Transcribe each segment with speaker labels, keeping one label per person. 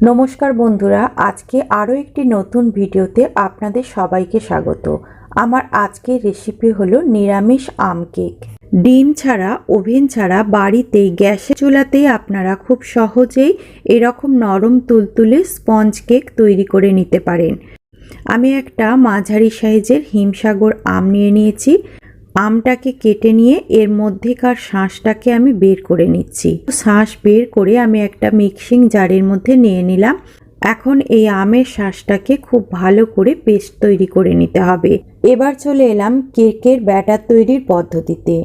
Speaker 1: নমস্কার বন্ধুরা, আজকে আরও একটি নতুন ভিডিওতে আপনাদের সবাইকে স্বাগত। আমার আজকের রেসিপি হলো নিরামিষ আম কেক ডিম ছাড়া, ওভেন ছাড়া বাড়িতেই গ্যাসের চুলাতেই আপনারা খুব সহজেই এরকম নরম তুলতুলে স্পঞ্জ কেক তৈরি করে নিতে পারেন। আমি একটা মাঝারি সাইজের হিমসাগর আম নিয়ে নিয়েছি। আমটাকে কেটে নিয়ে এর মধ্যেকার শাঁসটাকে আমি বের করে নিচ্ছি। শাঁস বের করে আমি একটা মিক্সিং জারের মধ্যে নিয়ে নিলাম। এখন এই আমের শাঁসটাকে খুব ভালো করে পেস্ট তৈরি করে নিতে হবে। এবার চলে এলাম কেকের ব্যাটার তৈরির পদ্ধতিতে।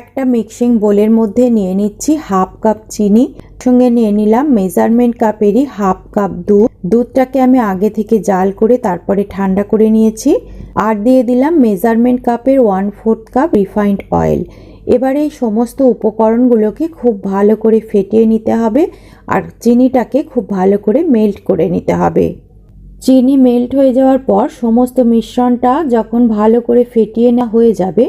Speaker 1: একটা মিক্সিং বোলের মধ্যে নিয়ে নিচ্ছি হাফ কাপ চিনি, সঙ্গে নিয়ে নিলাম মেজারমেন্ট কাপেরই হাফ কাপ দুধ। দুধটাকে আমি আগে থেকে জাল করে তারপরে ঠান্ডা করে নিয়েছি। আর দিয়ে দিলাম মেজারমেন্ট কাপের one fourth cup refined oil. এবার এই সমস্ত উপকরণগুলোকে খুব ভালো করে ফেটিয়ে নিতে হবে আর চিনিটাকে খুব ভালো করে মেল্ট করে নিতে হবে। চিনি মেল্ট হয়ে যাওয়ার পর সমস্ত মিশ্রণটা যখন ভালো করে ফেটিয়ে না হয়ে যাবে,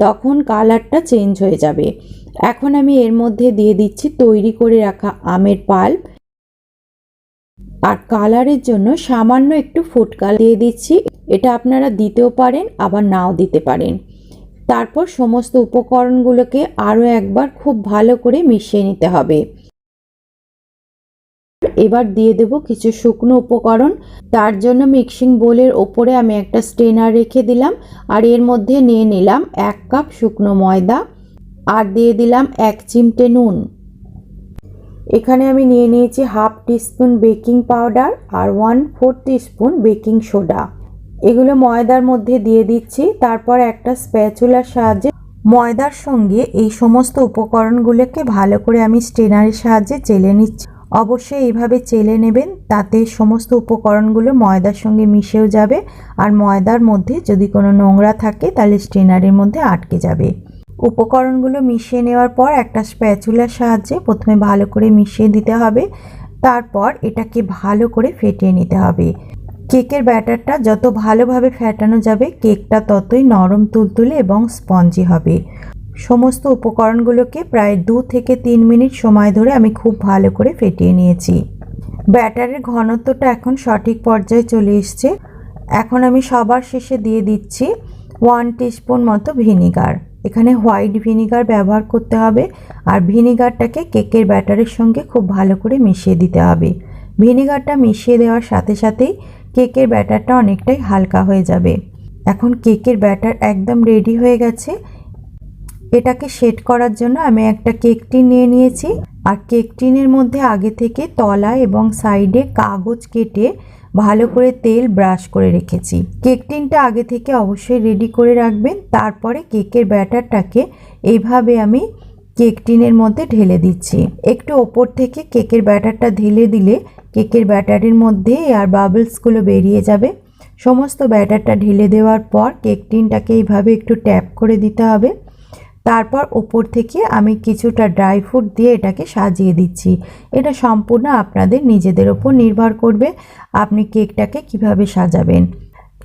Speaker 1: তখন কালারটা চেঞ্জ হয়ে যাবে। এখন আমি এর মধ্যে দিয়ে দিচ্ছি তৈরি করে রাখা আমের পাল্প। আর কালারের জন্য সামান্য একটু ফুড কালার দিয়ে দিচ্ছি। এটা আপনারা দিতেও পারেন, আবার নাও দিতে পারেন। তারপর সমস্ত উপকরণগুলোকে আরও একবার খুব ভালো করে মিশিয়ে নিতে হবে। এবার দিয়ে দেব কিছু শুকনো উপকরণ। তার জন্য মিক্সিং বোলের ওপরে আমি একটা স্টেনার রেখে দিলাম আর এর মধ্যে নিয়ে নিলাম এক কাপ শুকনো ময়দা আর দিয়ে দিলাম এক চিমটে নুন। এখানে আমি নিয়ে নিয়েছি হাফ টিস্পুন বেকিং পাউডার আর one four teaspoon baking soda. এগুলো ময়দার মধ্যে দিয়ে দিচ্ছি। তারপর একটা স্প্যাচুলার সাহায্যে ময়দার সঙ্গে এই সমস্ত উপকরণগুলোকে ভালো করে আমি স্ট্রেনারের সাহায্যে চেলে নিচ্ছি। অবশ্যই এইভাবে চেলে নেবেন, তাতে সমস্ত উপকরণগুলো ময়দার সঙ্গে মিশেও যাবে। আর ময়দার মধ্যে যদি কোনো নোংরা থাকে, তাহলে স্ট্রেনারের মধ্যে আটকে যাবে। উপকরণগুলো মিশিয়ে নেওয়ার পর একটা স্প্যাচুলার সাহায্যে প্রথমে ভালো করে মিশিয়ে দিতে হবে। তারপর এটাকে ভালো করে ফেটিয়ে নিতে হবে। কেকের ব্যাটারটা যত ভালোভাবে ফেটানো যাবে, কেকটা ততই নরম, তুলতুলে এবং স্পঞ্জি হবে। সমস্ত উপকরণগুলোকে প্রায় দু থেকে তিন মিনিট সময় ধরে আমি খুব ভালো করে ফেটিয়ে নিয়েছি। ব্যাটারের ঘনত্বটা এখন সঠিক পর্যায়ে চলে এসছে। এখন আমি সবার শেষে দিয়ে দিচ্ছি ওয়ান টিস্পুন মতো ভিনিগার। এখানে হোয়াইট ভিনিগার ব্যবহার করতে হবে আর ভিনিগারটাকে কেকের ব্যাটারের সঙ্গে খুব ভালো করে মিশিয়ে দিতে হবে। ভিনিগারটা মিশিয়ে দেওয়ার সাথে সাথেই কেকের ব্যাটারটা অনেকটাই হালকা হয়ে যাবে। এখন কেকের ব্যাটার একদম রেডি হয়ে গেছে। এটাকে সেট করার জন্য আমি একটা কেক টিন নিয়ে নিয়েছি। আর কেক টিনের মধ্যে আগে থেকে তলা এবং সাইডে কাগজ কেটে ভালো করে তেল ব্রাশ করে রেখেছি। কেক টিনটা আগে থেকে অবশ্যই রেডি করে রাখবেন। তারপরে কেকের ব্যাটারটাকে এইভাবে আমি কেক টিনের মধ্যে ঢেলে দিচ্ছি। একটু ওপর থেকে কেকের ব্যাটারটা ঢেলে দিলে কেকের ব্যাটারের মধ্যে আর বাবলসগুলো বেরিয়ে যাবে। সমস্ত ব্যাটারটা ঢেলে দেওয়ার পর কেক টিনটাকে এইভাবে একটু ট্যাপ করে দিতে হবে। তারপর ওপর থেকে আমি কিছুটা ড্রাই ফ্রুট দিয়ে এটাকে সাজিয়ে দিচ্ছি। এটা সম্পূর্ণ আপনাদের নিজেদের ওপর নির্ভর করবে আপনি কেকটাকে কীভাবে সাজাবেন।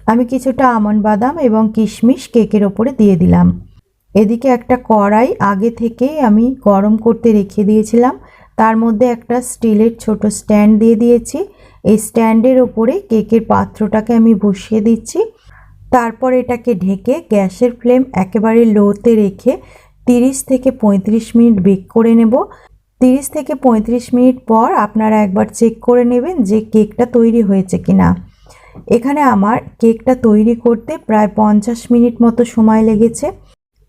Speaker 1: আমি কিছুটা আমন্ড বাদাম এবং কিশমিশ কেকের ওপরে দিয়ে দিলাম। এদিকে একটা কড়াই আগে থেকেই আমি গরম করতে রেখে দিয়েছিলাম। তার মধ্যে একটা স্টিলের ছোট স্ট্যান্ড দিয়ে দিয়েছি। এই স্ট্যান্ডের ওপরে কেকের পাত্রটাকে আমি বসিয়ে দিচ্ছি। তারপর এটাকে ঢেকে গ্যাসের ফ্লেম একেবারে লোতে রেখে 30 থেকে 35 মিনিট বেক করে নেব। 30 থেকে 35 মিনিট পর আপনারা একবার চেক করে নেবেন যে কেকটা তৈরি হয়েছে কি না এখানে আমার কেকটা তৈরি করতে প্রায় পঞ্চাশ মিনিট মতো সময় লেগেছে।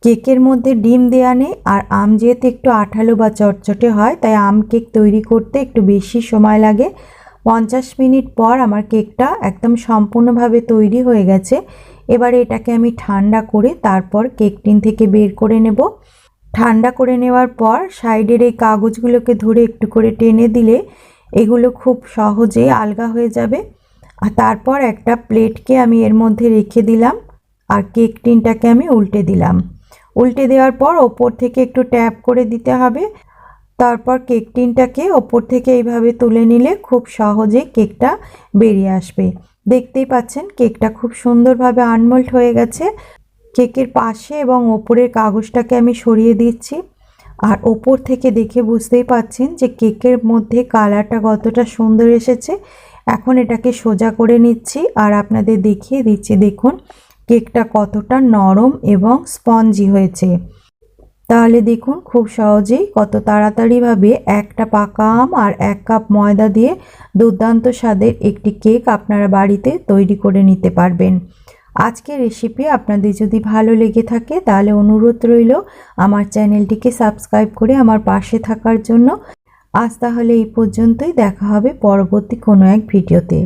Speaker 1: কেকের মধ্যে ডিম দেওয়া নেই আর আম যেহেতু একটু আঠালো বা চটচটে হয়, তাই আম কেক তৈরি করতে একটু বেশি সময় লাগে। পঞ্চাশ মিনিট পর আমার কেকটা একদম সম্পূর্ণভাবে তৈরি হয়ে গেছে। এবারে এটাকে আমি ঠান্ডা করে তারপর কেক টিন থেকে বের করে নেব। ঠান্ডা করে নেওয়ার পর সাইডের এই কাগজগুলোকে ধরে একটু করে টেনে দিলে এগুলো খুব সহজে আলগা হয়ে যাবে। আর তারপর একটা প্লেটকে আমি এর মধ্যে রেখে দিলাম আর কেক টিনটাকে আমি উল্টে দিলাম। উল্টে দেওয়ার পর ওপর থেকে একটু ট্যাপ করে দিতে হবে। তারপর কেক টিনটাকে ওপর থেকে এইভাবে তুলে নিলে খুব সহজে কেকটা বেরিয়ে আসবে। দেখতেই পাচ্ছেন কেকটা খুব সুন্দরভাবে আনমোল্ড হয়ে গেছে। কেকের পাশে এবং ওপরের কাগজটাকে আমি সরিয়ে দিচ্ছি। আর ওপর থেকে দেখে বুঝতেই পাচ্ছেন যে কেকের মধ্যে কালারটা কতটা সুন্দর এসেছে। এখন এটাকে সোজা করে নিচ্ছি আর আপনাদের দেখিয়ে দিচ্ছি। দেখুন কেকটা কতটা নরম এবং স্পঞ্জি হয়েছে। তাহলে দেখুন, খুব সহজেই কত তাড়াতাড়িভাবে একটা পাকা আম আর এক কাপ ময়দা দিয়ে দুর্দান্ত স্বাদের একটি কেক আপনারা বাড়িতে তৈরি করে নিতে পারবেন। আজকের রেসিপি আপনাদের যদি ভালো লেগে থাকে, তাহলে অনুরোধ রইল আমার চ্যানেলটিকে সাবস্ক্রাইব করে আমার পাশে থাকার জন্য। আজ তাহলে এই পর্যন্তই, দেখা হবে পরবর্তী কোনো এক ভিডিওতে